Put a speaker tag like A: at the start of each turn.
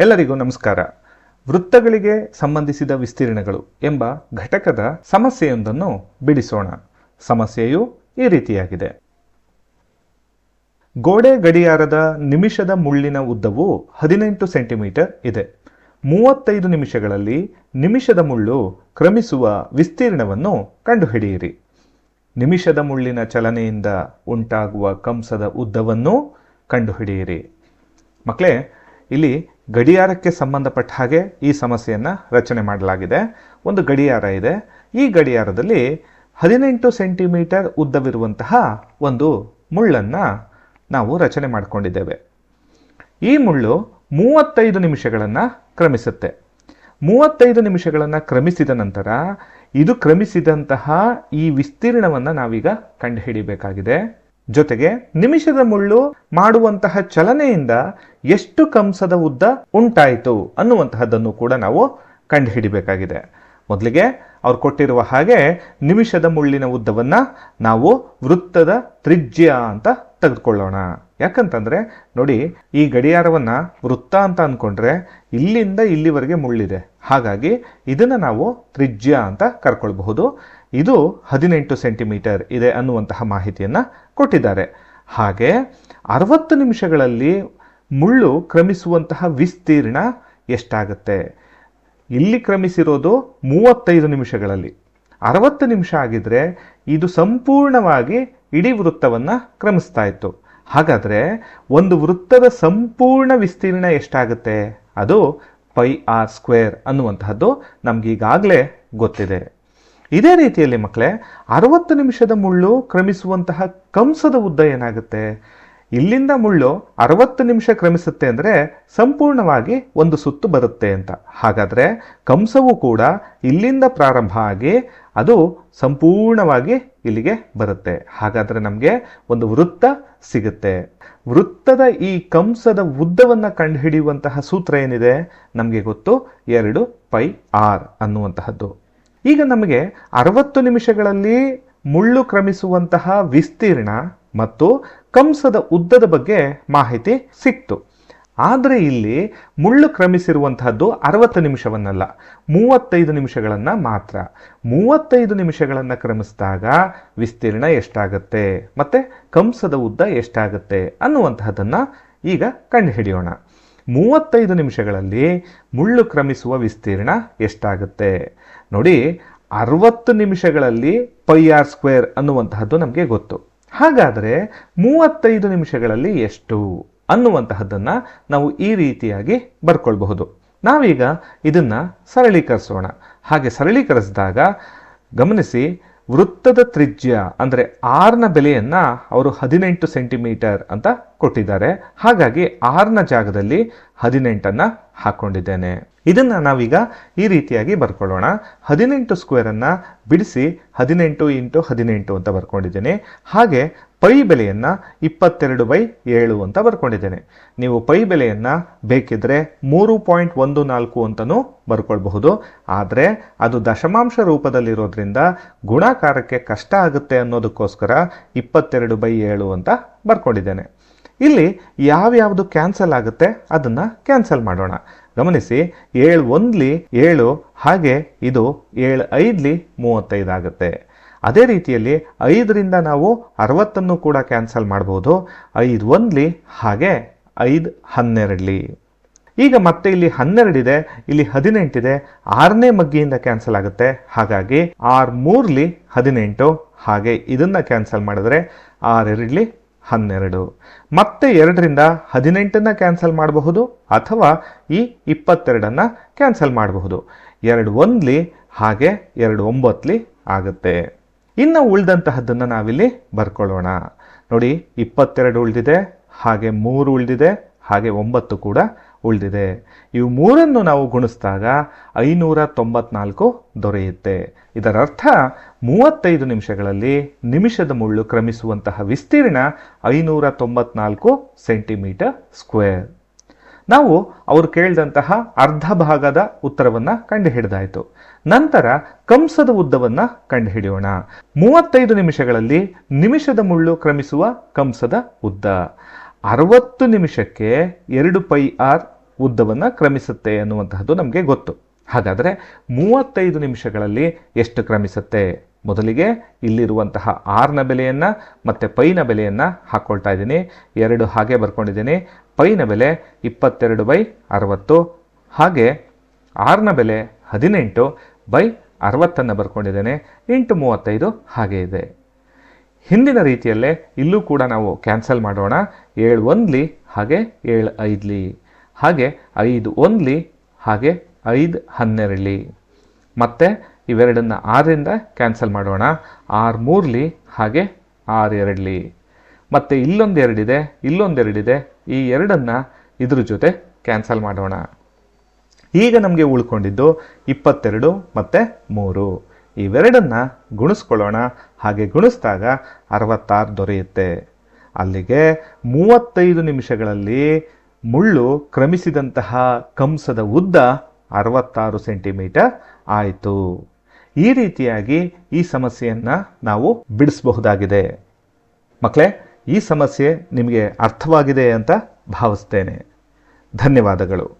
A: ಎಲ್ಲರಿಗೂ ನಮಸ್ಕಾರ. ವೃತ್ತಗಳಿಗೆ ಸಂಬಂಧಿಸಿದ ವಿಸ್ತೀರ್ಣಗಳು ಎಂಬ ಘಟಕದ ಸಮಸ್ಯೆಯೊಂದನ್ನು ಬಿಡಿಸೋಣ. ಸಮಸ್ಯೆಯು ಈ ರೀತಿಯಾಗಿದೆ. ಗೋಡೆ ಗಡಿಯಾರದ ನಿಮಿಷದ ಮುಳ್ಳಿನ ಉದ್ದವು ಹದಿನೆಂಟು ಸೆಂಟಿಮೀಟರ್ ಇದೆ. ಮೂವತ್ತೈದು ನಿಮಿಷಗಳಲ್ಲಿ ನಿಮಿಷದ ಮುಳ್ಳು ಕ್ರಮಿಸುವ ವಿಸ್ತೀರ್ಣವನ್ನು ಕಂಡುಹಿಡಿಯಿರಿ. ನಿಮಿಷದ ಮುಳ್ಳಿನ ಚಲನೆಯಿಂದ ಉಂಟಾಗುವ ಕಂಸದ ಉದ್ದವನ್ನು ಕಂಡುಹಿಡಿಯಿರಿ. ಮಕ್ಕಳೇ ಇಲ್ಲಿ ಗಡಿಯಾರಕ್ಕೆ ಸಂಬಂಧಪಟ್ಟ ಹಾಗೆ ಈ ಸಮಸ್ಯೆಯನ್ನು ರಚನೆ ಮಾಡಲಾಗಿದೆ. ಒಂದು ಗಡಿಯಾರ ಇದೆ. ಈ ಗಡಿಯಾರದಲ್ಲಿ ಹದಿನೆಂಟು ಸೆಂಟಿಮೀಟರ್ ಉದ್ದವಿರುವಂತಹ ಒಂದು ಮುಳ್ಳನ್ನು ನಾವು ರಚನೆ ಮಾಡಿಕೊಂಡಿದ್ದೇವೆ. ಈ ಮುಳ್ಳು ಮೂವತ್ತೈದು ನಿಮಿಷಗಳನ್ನು ಕ್ರಮಿಸುತ್ತೆ. ಮೂವತ್ತೈದು ನಿಮಿಷಗಳನ್ನು ಕ್ರಮಿಸಿದ ನಂತರ ಇದು ಕ್ರಮಿಸಿದಂತಹ ಈ ವಿಸ್ತೀರ್ಣವನ್ನು ನಾವೀಗ ಕಂಡುಹಿಡಿಬೇಕಾಗಿದೆ. ಜೊತೆಗೆ ನಿಮಿಷದ ಮುಳ್ಳು ಮಾಡುವಂತಹ ಚಲನೆಯಿಂದ ಎಷ್ಟು ಕಂಸದ ಉದ್ದ ಉಂಟಾಯಿತು ಅನ್ನುವಂತಹದ್ದನ್ನು ಕೂಡ ನಾವು ಕಂಡುಹಿಡಿಬೇಕಾಗಿದೆ. ಮೊದಲಿಗೆ ಅವ್ರು ಕೊಟ್ಟಿರುವ ಹಾಗೆ ನಿಮಿಷದ ಮುಳ್ಳಿನ ಉದ್ದವನ್ನು ನಾವು ವೃತ್ತದ ತ್ರಿಜ್ಯ ಅಂತ ತೆಗೆದುಕೊಳ್ಳೋಣ. ಯಾಕಂತಂದರೆ ನೋಡಿ ಈ ಗಡಿಯಾರವನ್ನು ವೃತ್ತ ಅಂತ ಅಂದ್ಕೊಂಡ್ರೆ ಇಲ್ಲಿಂದ ಇಲ್ಲಿವರೆಗೆ ಮುಳ್ಳಿದೆ. ಹಾಗಾಗಿ ಇದನ್ನು ನಾವು ತ್ರಿಜ್ಯ ಅಂತ ಕರ್ಕೊಳ್ಬಹುದು. ಇದು ಹದಿನೆಂಟು ಸೆಂಟಿಮೀಟರ್ ಇದೆ ಅನ್ನುವಂತಹ ಮಾಹಿತಿಯನ್ನು ಕೊಟ್ಟಿದ್ದಾರೆ. ಹಾಗೆ ಅರವತ್ತು ನಿಮಿಷಗಳಲ್ಲಿ ಮುಳ್ಳು ಕ್ರಮಿಸುವಂತಹ ವಿಸ್ತೀರ್ಣ ಎಷ್ಟಾಗುತ್ತೆ? ಇಲ್ಲಿ ಕ್ರಮಿಸಿರೋದು ಮೂವತ್ತೈದು ನಿಮಿಷಗಳಲ್ಲಿ. ಅರವತ್ತು ನಿಮಿಷ ಆಗಿದ್ರೆ ಇದು ಸಂಪೂರ್ಣವಾಗಿ ಇಡೀ ವೃತ್ತವನ್ನು ಕ್ರಮಿಸ್ತಾ ಇತ್ತು. ಹಾಗಾದರೆ ಒಂದು ವೃತ್ತದ ಸಂಪೂರ್ಣ ವಿಸ್ತೀರ್ಣ ಎಷ್ಟಾಗುತ್ತೆ? ಅದು ಪೈ ಆರ್ ಸ್ಕ್ವೇರ್ ಅನ್ನುವಂತಹದ್ದು ನಮಗೀಗಾಗಲೇ ಗೊತ್ತಿದೆ. ಇದೇ ರೀತಿಯಲ್ಲಿ ಮಕ್ಕಳೇ, ಅರವತ್ತು ನಿಮಿಷದ ಮುಳ್ಳು ಕ್ರಮಿಸುವಂತಹ ಕಂಸದ ಉದ್ದ ಏನಾಗುತ್ತೆ? ಇಲ್ಲಿಂದ ಮುಳ್ಳು ಅರವತ್ತು ನಿಮಿಷ ಕ್ರಮಿಸುತ್ತೆ ಅಂದರೆ ಸಂಪೂರ್ಣವಾಗಿ ಒಂದು ಸುತ್ತು ಬರುತ್ತೆ ಅಂತ. ಹಾಗಾದರೆ ಕಂಸವು ಕೂಡ ಇಲ್ಲಿಂದ ಪ್ರಾರಂಭ ಆಗಿ ಅದು ಸಂಪೂರ್ಣವಾಗಿ ಇಲ್ಲಿಗೆ ಬರುತ್ತೆ. ಹಾಗಾದರೆ ನಮಗೆ ಒಂದು ವೃತ್ತ ಸಿಗುತ್ತೆ. ವೃತ್ತದ ಈ ಕಂಸದ ಉದ್ದವನ್ನು ಕಂಡುಹಿಡಿಯುವಂತಹ ಸೂತ್ರ ಏನಿದೆ? ನಮಗೆ ಗೊತ್ತು, ಎರಡು ಪೈ ಆರ್ ಅನ್ನುವಂತಹದ್ದು. ಈಗ ನಮಗೆ ಅರವತ್ತು ನಿಮಿಷಗಳಲ್ಲಿ ಮುಳ್ಳು ಕ್ರಮಿಸುವಂತಹ ವಿಸ್ತೀರ್ಣ ಮತ್ತು ಕಂಸದ ಉದ್ದದ ಬಗ್ಗೆ ಮಾಹಿತಿ ಸಿಕ್ತು. ಆದರೆ ಇಲ್ಲಿ ಮುಳ್ಳು ಕ್ರಮಿಸಿರುವಂತಹದ್ದು ಅರವತ್ತು ನಿಮಿಷವನ್ನಲ್ಲ, ಮೂವತ್ತೈದು ನಿಮಿಷಗಳನ್ನು ಮಾತ್ರ. ಮೂವತ್ತೈದು ನಿಮಿಷಗಳನ್ನು ಕ್ರಮಿಸಿದಾಗ ವಿಸ್ತೀರ್ಣ ಎಷ್ಟಾಗತ್ತೆ, ಮತ್ತೆ ಕಂಸದ ಉದ್ದ ಎಷ್ಟಾಗತ್ತೆ ಅನ್ನುವಂತಹದ್ದನ್ನು ಈಗ ಕಂಡುಹಿಡಿಯೋಣ. ಮೂವತ್ತೈದು ನಿಮಿಷಗಳಲ್ಲಿ ಮುಳ್ಳು ಕ್ರಮಿಸುವ ವಿಸ್ತೀರ್ಣ ಎಷ್ಟಾಗುತ್ತೆ? ನೋಡಿ, ಅರವತ್ತು ನಿಮಿಷಗಳಲ್ಲಿ ಪೈ ಆರ್ ಸ್ಕ್ವೇರ್ ಅನ್ನುವಂತಹದ್ದು ನಮಗೆ ಗೊತ್ತು. ಹಾಗಾದರೆ ಮೂವತ್ತೈದು ನಿಮಿಷಗಳಲ್ಲಿ ಎಷ್ಟು ಅನ್ನುವಂತಹದ್ದನ್ನು ನಾವು ಈ ರೀತಿಯಾಗಿ ಬರ್ಕೊಳ್ಬಹುದು. ನಾವೀಗ ಇದನ್ನು ಸರಳೀಕರಿಸೋಣ. ಹಾಗೆ ಸರಳೀಕರಿಸಿದಾಗ ಗಮನಿಸಿ, ವೃತ್ತದ ತ್ರಿಜ್ಯ ಅಂದರೆ ಆರ್ನ ಬೆಲೆಯನ್ನು ಅವರು ಹದಿನೆಂಟು ಸೆಂಟಿಮೀಟರ್ ಅಂತ ಕೊಟ್ಟಿದ್ದಾರೆ. ಹಾಗಾಗಿ ಆರ್ನ ಜಾಗದಲ್ಲಿ ಹದಿನೆಂಟನ್ನು ಹಾಕೊಂಡಿದ್ದೇನೆ. ಇದನ್ನ ನಾವೀಗ ಈ ರೀತಿಯಾಗಿ ಬರ್ಕೊಳ್ಳೋಣ. ಹದಿನೆಂಟು ಸ್ಕ್ವೇರನ್ನು ಬಿಡಿಸಿ ಹದಿನೆಂಟು ಇಂಟು ಹದಿನೆಂಟು ಅಂತ ಬರ್ಕೊಂಡಿದ್ದೇನೆ. ಹಾಗೆ ಪೈ ಬೆಲೆಯನ್ನು ಇಪ್ಪತ್ತೆರಡು ಬೈ ಏಳು ಅಂತ ಬರ್ಕೊಂಡಿದ್ದೇನೆ. ನೀವು ಪೈ ಬೆಲೆಯನ್ನು ಬೇಕಿದ್ರೆ ಮೂರು ಪಾಯಿಂಟ್ ಒಂದು ನಾಲ್ಕು ಅಂತಲೂ ಬರ್ಕೊಳ್ಬಹುದು. ಆದರೆ ಅದು ದಶಮಾಂಶ ರೂಪದಲ್ಲಿರೋದ್ರಿಂದ ಗುಣಾಕಾರಕ್ಕೆ ಕಷ್ಟ ಆಗುತ್ತೆ ಅನ್ನೋದಕ್ಕೋಸ್ಕರ ಇಪ್ಪತ್ತೆರಡು ಬೈ ಏಳು ಅಂತ ಬರ್ಕೊಂಡಿದ್ದೇನೆ. ಇಲ್ಲಿ ಯಾವ್ಯಾವುದು ಕ್ಯಾನ್ಸಲ್ ಆಗುತ್ತೆ, ಅದನ್ನು ಕ್ಯಾನ್ಸಲ್ ಮಾಡೋಣ. ಗಮನಿಸಿ, ಏಳು ಒಂದ್ಲಿ ಏಳು, ಹಾಗೆ ಇದು ಏಳು ಐದ್ಲಿ ಮೂವತ್ತೈದು ಆಗುತ್ತೆ. ಅದೇ ರೀತಿಯಲ್ಲಿ ಐದರಿಂದ ನಾವು ಅರವತ್ತನ್ನು ಕೂಡ ಕ್ಯಾನ್ಸಲ್ ಮಾಡ್ಬೋದು. ಐದು ಒಂದ್ಲಿ, ಹಾಗೆ ಐದು ಹನ್ನೆರಡ್ಲಿ. ಈಗ ಮತ್ತೆ ಇಲ್ಲಿ ಹನ್ನೆರಡಿದೆ ಇಲ್ಲಿ ಹದಿನೆಂಟಿದೆ ಆರನೇ ಮಗ್ಗಿಯಿಂದ ಕ್ಯಾನ್ಸಲ್ ಆಗುತ್ತೆ. ಹಾಗಾಗಿ ಆರ್ ಮೂರ್ಲಿ ಹದಿನೆಂಟು, ಹಾಗೆ ಇದನ್ನ ಕ್ಯಾನ್ಸಲ್ ಮಾಡಿದ್ರೆ ಆರೆರಡ್ಲಿ ಹನ್ನೆರಡು. ಮತ್ತೆ ಎರಡರಿಂದ ಹದಿನೆಂಟನ್ನು ಕ್ಯಾನ್ಸಲ್ ಮಾಡಬಹುದು ಅಥವಾ ಈ ಇಪ್ಪತ್ತೆರಡನ್ನು ಕ್ಯಾನ್ಸಲ್ ಮಾಡಬಹುದು. ಎರಡು ಒಂದ್ಲಿ ಹಾಗೆ ಎರಡು ಒಂಬತ್ಲಿ ಆಗುತ್ತೆ. ಇನ್ನು ಉಳಿದಂತಹದ್ದನ್ನು ನಾವಿಲ್ಲಿ ಬರ್ಕೊಳ್ಳೋಣ. ನೋಡಿ, ಇಪ್ಪತ್ತೆರಡು ಉಳಿದಿದೆ, ಹಾಗೆ ಮೂರು ಉಳಿದಿದೆ, ಹಾಗೆ ಒಂಬತ್ತು ಕೂಡ ಉಳಿದಿದೆ. ಇವು ಮೂರನ್ನು ನಾವು ಗುಣಿಸಿದಾಗ ಐನೂರ ತೊಂಬತ್ನಾಲ್ಕು ದೊರೆಯುತ್ತೆ. ಇದರರ್ಥ ಮೂವತ್ತೈದು ನಿಮಿಷಗಳಲ್ಲಿ ನಿಮಿಷದ ಮುಳ್ಳು ಕ್ರಮಿಸುವಂತಹ ವಿಸ್ತೀರ್ಣ ಐನೂರ ತೊಂಬತ್ನಾಲ್ಕು ಸೆಂಟಿಮೀಟರ್ ಸ್ಕ್ವೇರ್. ನಾವು ಅವರು ಕೇಳಿದಂತಹ ಅರ್ಧ ಭಾಗದ ಉತ್ತರವನ್ನು ಕಂಡುಹಿಡಿದಾಯಿತು. ನಂತರ ಕಂಸದ ಉದ್ದವನ್ನು ಕಂಡುಹಿಡಿಯೋಣ. ಮೂವತ್ತೈದು ನಿಮಿಷಗಳಲ್ಲಿ ನಿಮಿಷದ ಮುಳ್ಳು ಕ್ರಮಿಸುವ ಕಂಸದ ಉದ್ದ. ಅರವತ್ತು ನಿಮಿಷಕ್ಕೆ ಎರಡು ಪೈ ಆರ್ ಉದ್ದವನ್ನು ಕ್ರಮಿಸುತ್ತೆ ಅನ್ನುವಂತಹದ್ದು ನಮಗೆ ಗೊತ್ತು. ಹಾಗಾದರೆ ಮೂವತ್ತೈದು ನಿಮಿಷಗಳಲ್ಲಿ ಎಷ್ಟು ಕ್ರಮಿಸುತ್ತೆ? ಮೊದಲಿಗೆ ಇಲ್ಲಿರುವಂತಹ ಆರ್ನ ಬೆಲೆಯನ್ನು ಮತ್ತು ಪೈನ ಬೆಲೆಯನ್ನು ಹಾಕ್ಕೊಳ್ತಾ ಇದ್ದೀನಿ. ಎರಡು ಹಾಗೆ ಬರ್ಕೊಂಡಿದ್ದೀನಿ. ಪೈನ ಬೆಲೆ ಇಪ್ಪತ್ತೆರಡು ಬೈ ಅರವತ್ತು. ಹಾಗೆ ಆರ್ನ ಬೆಲೆ ಹದಿನೆಂಟು ಬೈ ಅರವತ್ತನ್ನು ಬರ್ಕೊಂಡಿದ್ದೇನೆ. ಎಂಟು ಮೂವತ್ತೈದು ಹಾಗೆ ಇದೆ. ಹಿಂದಿನ ರೀತಿಯಲ್ಲೇ ಇಲ್ಲೂ ಕೂಡ ನಾವು ಕ್ಯಾನ್ಸಲ್ ಮಾಡೋಣ. ಏಳು ಒಂದ್ಲಿ, ಹಾಗೆ ಏಳು ಐದ್ಲಿ. ಹಾಗೆ ಐದು ಒಂದ್ಲಿ, ಹಾಗೆ ಐದು ಹನ್ನೆರಡ್ಲಿ. ಮತ್ತೆ ಇವೆರಡನ್ನು ಆರರಿಂದ ಕ್ಯಾನ್ಸಲ್ ಮಾಡೋಣ. ಆರು ಮೂರ್ಲಿ, ಹಾಗೆ ಆರು ಎರಡ್ಲಿ. ಮತ್ತು ಇಲ್ಲೊಂದು ಎರಡಿದೆ ಇಲ್ಲೊಂದು ಎರಡಿದೆ ಈ ಎರಡನ್ನು ಇದ್ರ ಜೊತೆ ಕ್ಯಾನ್ಸಲ್ ಮಾಡೋಣ. ಈಗ ನಮಗೆ ಉಳ್ಕೊಂಡಿದ್ದು ಇಪ್ಪತ್ತೆರಡು ಮತ್ತು ಮೂರು. ಇವೆರಡನ್ನ ಗುಣಿಸ್ಕೊಳ್ಳೋಣ. ಹಾಗೆ ಗುಣಿಸಿದಾಗ ಅರವತ್ತಾರು ದೊರೆಯುತ್ತೆ. ಅಲ್ಲಿಗೆ ಮೂವತ್ತೈದು ನಿಮಿಷಗಳಲ್ಲಿ ಮುಳ್ಳು ಕ್ರಮಿಸಿದಂತಹ ಕಂಸದ ಉದ್ದ ಅರವತ್ತಾರು ಸೆಂಟಿಮೀಟರ್ ಆಯಿತು. ಈ ರೀತಿಯಾಗಿ ಈ ಸಮಸ್ಯೆಯನ್ನು ನಾವು ಬಿಡಿಸಬಹುದಾಗಿದೆ. ಮಕ್ಕಳೇ, ಈ ಸಮಸ್ಯೆ ನಿಮಗೆ ಅರ್ಥವಾಗಿದೆ ಅಂತ ಭಾವಿಸ್ತೇನೆ. ಧನ್ಯವಾದಗಳು.